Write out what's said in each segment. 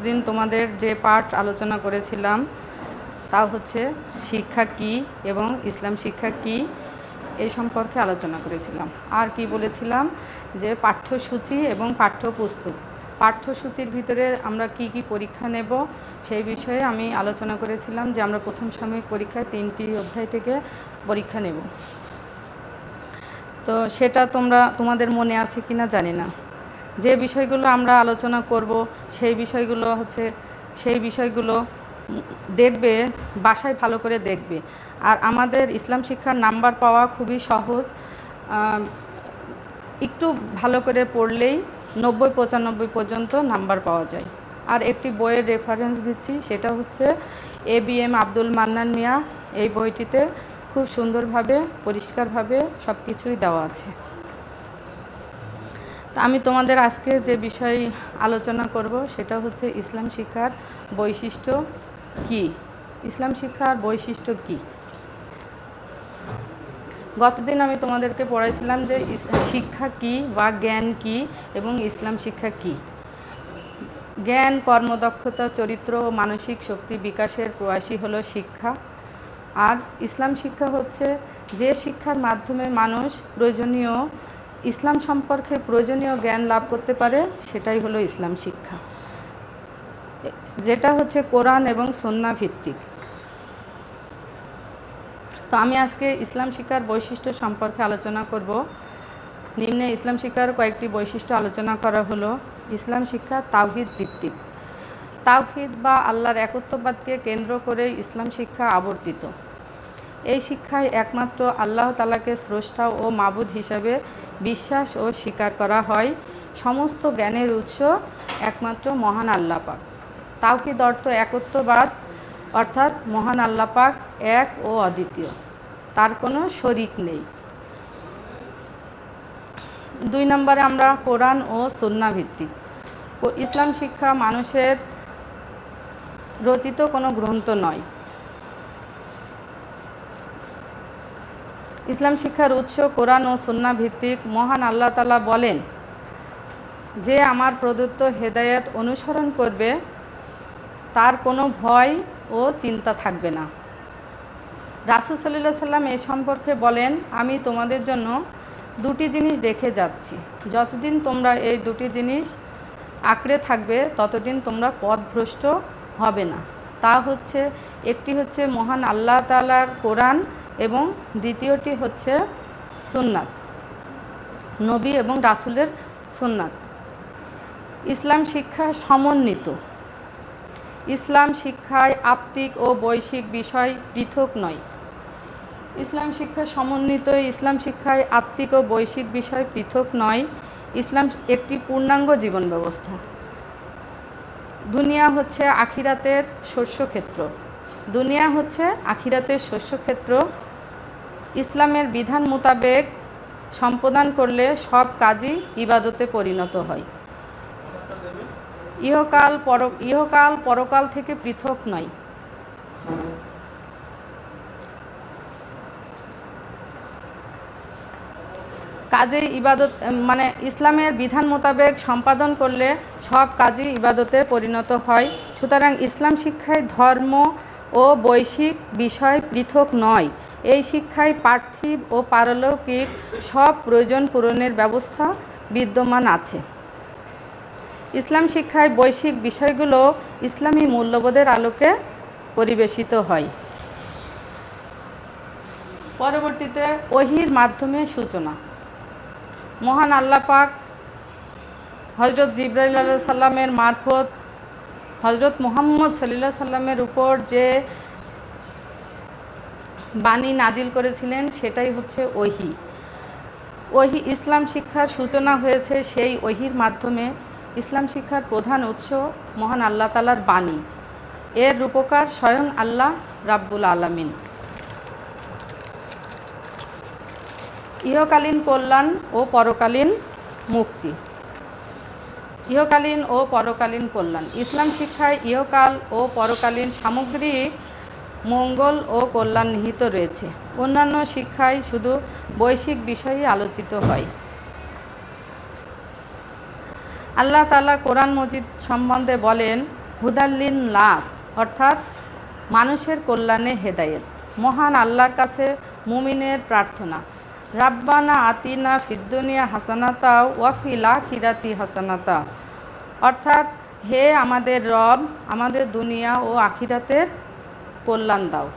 গতদিন তোমাদের যে পাঠ আলোচনা করেছিলাম, তা হচ্ছে শিক্ষা কি এবং ইসলাম শিক্ষা কি এই সম্পর্কে আলোচনা করেছিলাম। আর কি বলেছিলাম যে পাঠ্যসূচি এবং পাঠ্যপুস্তক। পাঠ্যসূচির ভিতরে আমরা কি কি পরীক্ষা নেব সেই বিষয়ে আমি আলোচনা করেছিলাম যে আমরা প্রথম সাময়িক পরীক্ষায় তিনটি অধ্যায় থেকে পরীক্ষা নেব। তো সেটা তোমরা, তোমাদের মনে আছে কি না জানি না। যে বিষয়গুলো আমরা আলোচনা করব, সেই বিষয়গুলো হচ্ছে, সেই বিষয়গুলো দেখবে, বাসায় ভালো করে দেখবে। আর আমাদের ইসলাম শিক্ষার নাম্বার পাওয়া খুবই সহজ। একটু ভালো করে পড়লেই নব্বই, পঁচানব্বই পর্যন্ত নাম্বার পাওয়া যায়। আর একটি বইয়ের রেফারেন্স দিচ্ছি, সেটা হচ্ছে A B M Abdul Mannan Mia. এই বইটিতে খুব সুন্দরভাবে, পরিষ্কারভাবে সব কিছুই দেওয়া আছে। আমি তোমাদের আজকে যে বিষয় আলোচনা করব, সেটা হচ্ছে ইসলাম শিক্ষার বৈশিষ্ট্য কি? ইসলাম শিক্ষার বৈশিষ্ট্য কি? গতদিন আমি তোমাদেরকে পড়াইছিলাম যে শিক্ষা কি বা জ্ঞান কি এবং ইসলাম শিক্ষা কি? জ্ঞান, কর্মদক্ষতা, চরিত্র ও মানসিক শক্তি বিকাশের প্রয়াসী হলো শিক্ষা। আর ইসলাম শিক্ষা হচ্ছে যে শিক্ষার মাধ্যমে মানুষ প্রয়োজনীয় ইসলাম সম্পর্কে প্রয়োজনীয় জ্ঞান লাভ করতে পারে, সেটাই হলো ইসলাম শিক্ষা। যেটা হচ্ছে কোরআন এবং সন্না ভিত্তিক। তো আমি আজকে ইসলাম শিক্ষার বৈশিষ্ট্য সম্পর্কে আলোচনা করব। নিম্নে ইসলাম শিক্ষার কয়েকটি বৈশিষ্ট্য আলোচনা করা হলো। ইসলাম শিক্ষা তাওহিদ ভিত্তিক। তাওহিদ বা আল্লাহর একত্ববাদকে কেন্দ্র করে ইসলাম শিক্ষা আবর্তিত। এই শিক্ষায় একমাত্র আল্লাহ তালাকে স্রষ্টা ও মাবুদ হিসাবে বিশ্বাস ও স্বীকার করা হয়। সমস্ত জ্ঞানের উৎস একমাত্র মহান আল্লাহ পাক তাওহিদ অর্থ একত্ববাদ অর্থাৎ মহান আল্লাপাক এক ও অদ্বিতীয়। তার কোনো শরিক নেই। দুই নম্বরে আমরা কোরআন ও সন্না ভিত্তিক ইসলাম শিক্ষা মানুষের রচিত কোনো গ্রন্থ নয়। ইসলাম শিক্ষার উৎস কোরআন ও সুন্না ভিত্তিক মহান আল্লাহ তালা বলেন, যে আমার প্রদত্ত হেদায়েত অনুসরণ করবে, তার কোনো ভয় ও চিন্তা থাকবে না। রাসুল সাল্লাহ সাল্লাম এ সম্পর্কে বলেন, আমি তোমাদের জন্য দুটি জিনিস রেখে যাচ্ছি। যতদিন তোমরা এই দুটি জিনিস আঁকড়ে থাকবে, ততদিন তোমরা পথভ্রষ্ট হবে না। তা হচ্ছে, একটি হচ্ছে মহান আল্লাহ তালার কোরআন এবং দ্বিতীয়টি হচ্ছে সুন্নাত, নবী এবং রাসুলের সুন্নাত। ইসলাম শিক্ষা সমন্বিত। ইসলাম শিক্ষায় আত্মিক ও বৈশ্বিক বিষয় পৃথক নয়। ইসলাম শিক্ষা সমন্বিত, ইসলাম শিক্ষায় আত্মিক ও বৈশ্বিক বিষয় পৃথক নয়। ইসলাম একটি পূর্ণাঙ্গ জীবন ব্যবস্থা। দুনিয়া হচ্ছে আখিরাতের শস্যক্ষেত্র। দুনিয়া হচ্ছে আখিরাতের শস্যক্ষেত্র ইসলামের বিধান মোতাবেক সম্পাদন করলে সব কাজই ইবাদতে পরিণত হয়। ইহকাল পর, ইহকাল পরকাল থেকে পৃথক নয়। কাজে ইবাদত মানে ইসলামের বিধান মোতাবেক সম্পাদন করলে সব কাজই ইবাদতে পরিণত হয়। সুতরাং ইসলাম শিক্ষায় ধর্ম ও বৈশ্বিক বিষয় পৃথক নয়। এই শিক্ষায় পার্থিব ও পারলৌকিক সব প্রয়োজন পূরণের ব্যবস্থা বিদ্যমান আছে। ইসলাম শিক্ষায় বৈশ্বিক বিষয়গুলো ইসলামী মূল্যবোধের আলোকে পরিবেশিত হয়। পরবর্তীতে ওহির মাধ্যমে সূচনা। মহান আল্লাপাক হজরত জিব্রাইল আল্লাহ সাল্লামের মারফত হজরত মোহাম্মদ সাল্লাহ সাল্লামের উপর যে বাণী নাজিল করেছিলেন, সেটাই হচ্ছে ওহি। ওহি ইসলাম শিক্ষার সূচনা হয়েছে সেই ওহির মাধ্যমে। ইসলাম শিক্ষার প্রধান উৎস মহান আল্লাহ তালার বাণী। এর রূপকার স্বয়ং আল্লাহ রাব্বুল আলামিন। ইহকালীন কল্যাণ ও পরকালীন মুক্তি। ইহকালীন ও পরকালীন কল্যাণ। ইসলাম শিক্ষায় ইহকাল ও পরকালীন সামগ্রিক মঙ্গল ও কল্যাণ নিহিত রয়েছে। অন্যান্য শিক্ষায় শুধু বৈশ্বিক বিষয়ই আলোচিত হয়। আল্লাহ তালা কোরআন মজিদ সম্বন্ধে বলেন, হুদাল্লিন লাস অর্থাৎ মানুষের কল্যাণে হেদায়েত। মহান আল্লাহর কাছে মুমিনের প্রার্থনা। রাব্বানা আতিনা ফিদ্দুনিয়া হাসানাতা ওয়াফিলা খিরাতি হাসানাতা। অর্থাৎ হে আমাদের রব, আমাদের দুনিয়া ও আখিরাতের কল্যাণ দাও।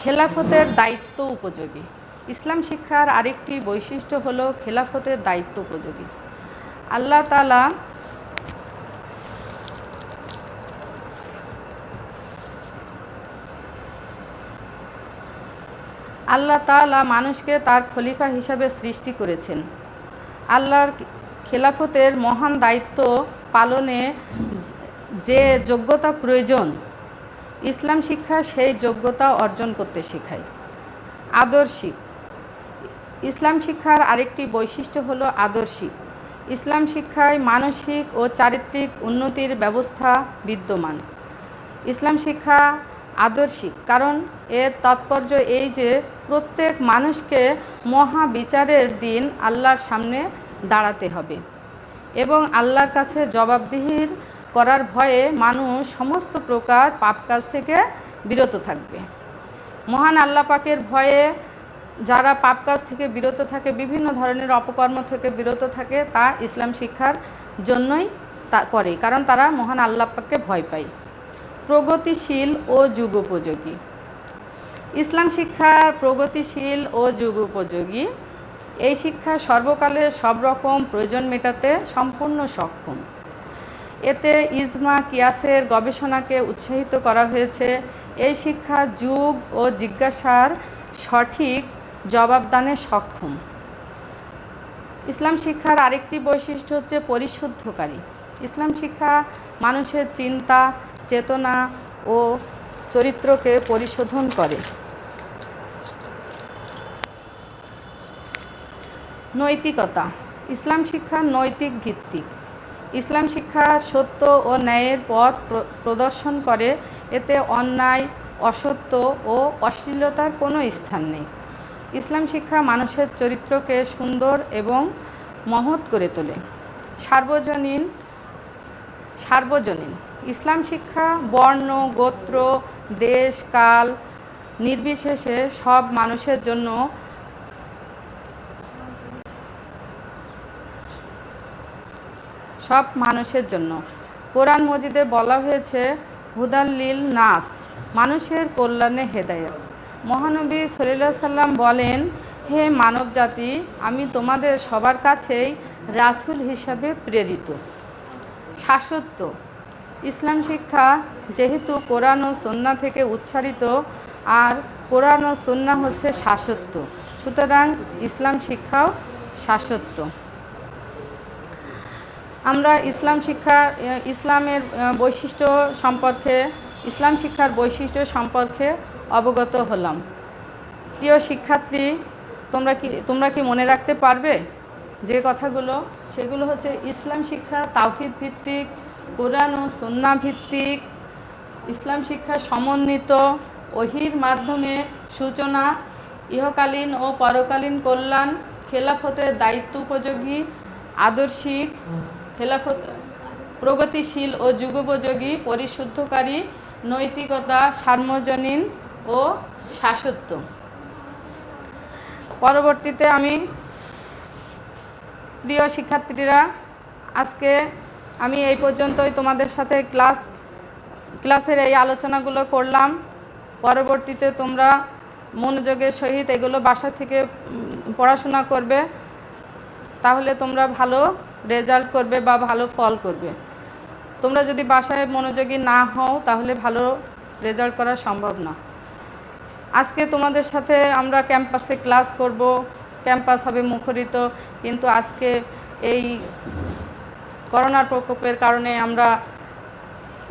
খেলাফতের দায়িত্ব উপযোগী। ইসলাম শিক্ষার আরেকটি বৈশিষ্ট্য হলো খেলাফতের দায়িত্ব উপযোগী। আল্লাহ তালা আল্লাহ তালা মানুষকে তার খলিফা হিসাবে সৃষ্টি করেছেন। আল্লাহর খেলাফতের মহান দায়িত্ব পালনে যে যোগ্যতা প্রয়োজন, ইসলাম শিক্ষা সেই যোগ্যতা অর্জন করতে শেখায়। আদর্শিক। ইসলাম শিক্ষার আরেকটি বৈশিষ্ট্য হলো আদর্শিক। ইসলাম শিক্ষায় মানসিক ও চারিত্রিক উন্নতির ব্যবস্থা বিদ্যমান। ইসলাম শিক্ষা আদর্শিক। কারণ এর তাৎপর্য এই যে প্রত্যেক মানুষকে মহা বিচারের দিন আল্লাহর সামনে দাঁড়াতে হবে এবং আল্লাহর কাছে জবাবদিহির করার ভয়ে মানুষ সমস্ত প্রকার পাপ কাজ থেকে বিরত থাকবে। মহান আল্লাহ পাকের ভয়ে যারা পাপ কাজ থেকে বিরত থাকে, বিভিন্ন ধরনের অপকর্ম থেকে বিরত থাকে, তা ইসলাম শিক্ষার জন্যই তা করে। কারণ তারা মহান আল্লাহ পাককে ভয় পায়। প্রগতিশীল ও যুগোপযোগী। ইসলাম শিক্ষা প্রগতিশীল ও যুগোপযোগী। এই শিক্ষা সর্বকালে সব রকম প্রয়োজন মেটাতে সম্পূর্ণ সক্ষম। এতে ইজমা কিয়াসের গবেষণাকে উৎসাহিত করা হয়েছে। এই শিক্ষা যুগ ও জিজ্ঞাসার সঠিক জবাবদানে সক্ষম। ইসলাম শিক্ষার আরেকটি বৈশিষ্ট্য হচ্ছে পরিশুদ্ধকারী। ইসলাম শিক্ষা মানুষের চিন্তা চেতনা ও চরিত্রকে পরিশোধন করে। নৈতিকতা, ইসলাম শিক্ষা নৈতিক ভিত্তিক। ইসলাম শিক্ষা সত্য ও ন্যায়ের পথ প্রদর্শন করে, এতে অন্যায়, অসত্য ও অশ্লীলতার কোনো স্থান নেই। ইসলাম শিক্ষা মানুষের চরিত্রকে সুন্দর এবং মহৎ করে তোলে। সার্বজনীন সার্বজনীন ইসলাম শিক্ষা, বর্ণ, গোত্র, দেশ, কাল নির্বিশেষে সব মানুষের জন্য সব মানুষের জন্য। কোরআন মজিদে বলা হয়েছে হুদাল্লিল নাস, মানুষের কল্যাণে হেদায়ত। মহানবী সলিল্লা সাল্লাম বলেন, হে মানব জাতি আমি তোমাদের সবার কাছেই রাসুল হিসাবে প্রেরিত শাসত্ব ইসলাম শিক্ষা যেহেতু কোরআন ও সন্না থেকে উচ্চারিত, আর কোরআন ও সন্না হচ্ছে শাসত্ব সুতরাং ইসলাম শিক্ষাও শাসত্ব আমরা ইসলাম শিক্ষা ইসলামের বৈশিষ্ট্য সম্পর্কে, ইসলাম শিক্ষার বৈশিষ্ট্য সম্পর্কে অবগত হলাম। প্রিয় শিক্ষার্থী, তোমরা কি তোমরা কি মনে রাখতে পারবে? যে কথাগুলো, সেগুলো হচ্ছে ইসলাম শিক্ষা তাওহিদ ভিত্তিক কোরআন ও সন্না ভিত্তিক ইসলাম শিক্ষা সমন্বিত ওহির মাধ্যমে সূচনা, ইহকালীন ও পরকালীন কল্যাণ, খেলাফতের দায়িত্ব উপযোগী আদর্শিক খেলাফত, প্রগতিশীল ও যুগোপযোগী, পরিশুদ্ধকারী, নৈতিকতা সার্বজনীন ও শাসত্ব পরবর্তীতে আমি প্রিয় শিক্ষার্থীরা, আজকে আমি এই পর্যন্তই তোমাদের সাথে ক্লাস, ক্লাসের এই আলোচনাগুলো করলাম। পরবর্তীতে তোমরা মনোযোগের সহিত এগুলো বাসা থেকে পড়াশোনা করবে। তাহলে তোমরা ভালো রেজাল্ট করবে বা ভালো ফল করবে। তোমরা যদি বাসায় মনোযোগী না হও, তাহলে ভালো রেজাল্ট করা সম্ভব না। আজকে তোমাদের সাথে আমরা ক্যাম্পাসে ক্লাস করব। ক্যাম্পাস হবে মুখরিত, কিন্তু আজকে এই করোনার প্রকোপের কারণে আমরা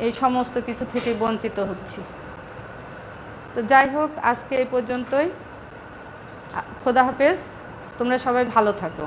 এই সমস্ত কিছু থেকে বঞ্চিত হচ্ছি। তো যাই হোক, আজকে এই পর্যন্তই। খোদা হাফেজ, তোমরা সবাই ভালো থাকো।